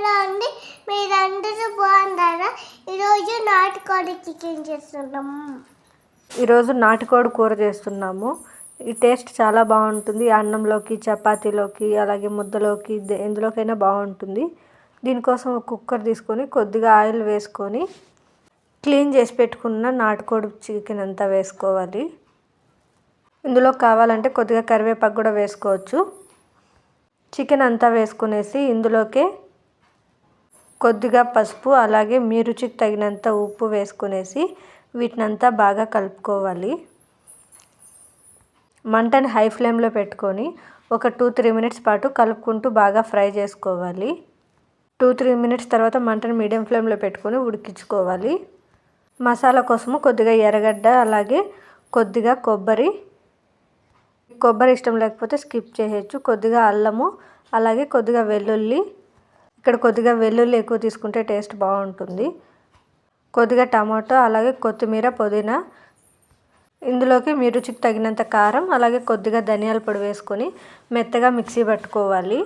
Hello అండి మీరందరూ బాగున్నారా? ఈరోజు నాటుకోడి చికెన్ చేస్తున్నాము ఈరోజు నాటుకోడి కూర చేస్తున్నాము. ఈ టేస్ట్ చాలా బాగుంటుంది. అన్నంలోకి చపాతీలోకి అలాగే ముద్దలోకి ఎందులోకైనా బాగుంటుంది. దీనికోసం ఒక కుక్కర్ తీసుకొని కొద్దిగా ఆయిల్ వేసుకొని క్లీన్ చేసి పెట్టుకున్న నాటుకోడి చికెన్ అంతా వేసుకోవాలి. ఇందులో కావాలంటే కొద్దిగా కరివేపాకు కూడా వేసుకోవచ్చు. చికెన్ అంతా వేసుకునేసి ఇందులోకే కొద్దిగా పసుపు అలాగే మీ రుచికి తగినంత ఉప్పు వేసుకునేసి వీటినంతా బాగా కలుపుకోవాలి. మంటని హై ఫ్లేమ్లో పెట్టుకొని ఒక టూ త్రీ మినిట్స్ పాటు కలుపుకుంటూ బాగా ఫ్రై చేసుకోవాలి. టూ త్రీ మినిట్స్ తర్వాత మంటను మీడియం ఫ్లేమ్లో పెట్టుకొని ఉడికించుకోవాలి. మసాలా కోసము కొద్దిగా ఎర్రగడ్డ అలాగే కొద్దిగా కొబ్బరి. కొబ్బరి ఇష్టం లేకపోతే స్కిప్ చేయొచ్చు. కొద్దిగా అల్లము అలాగే కొద్దిగా వెల్లుల్లి ఇక్కడ కొద్దిగా వెల్లుల్లి ఎక్కువ తీసుకుంటే టేస్ట్ బాగుంటుంది. కొద్దిగా టమాటో అలాగే కొత్తిమీర పుదీనా. ఇందులోకి మీ రుచికి తగినంత కారం అలాగే కొద్దిగా ధనియాల పొడి వేసుకొని మెత్తగా మిక్సీ పట్టుకోవాలి.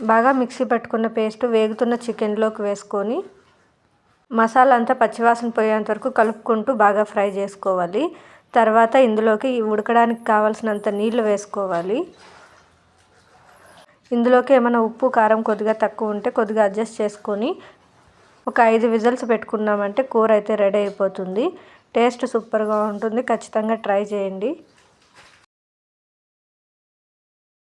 బాగా మిక్సీ పట్టుకున్న పేస్ట్ వేగుతున్న చికెన్లోకి వేసుకొని మసాలా అంతా పచ్చివాసన పోయేంత వరకు కలుపుకుంటూ బాగా ఫ్రై చేసుకోవాలి. తర్వాత ఇందులోకి ఉడకడానికి కావాల్సినంత నీళ్ళు వేసుకోవాలి. ఇందులోకి ఏమైనా ఉప్పు కారం కొద్దిగా తక్కువ ఉంటే కొద్దిగా అడ్జస్ట్ చేసుకొని ఒక ఐదు విజిల్స్ పెట్టుకున్నామంటే కూర అయితే రెడీ అయిపోతుంది. టేస్ట్ సూపర్గా ఉంటుంది. ఖచ్చితంగా ట్రై చేయండి.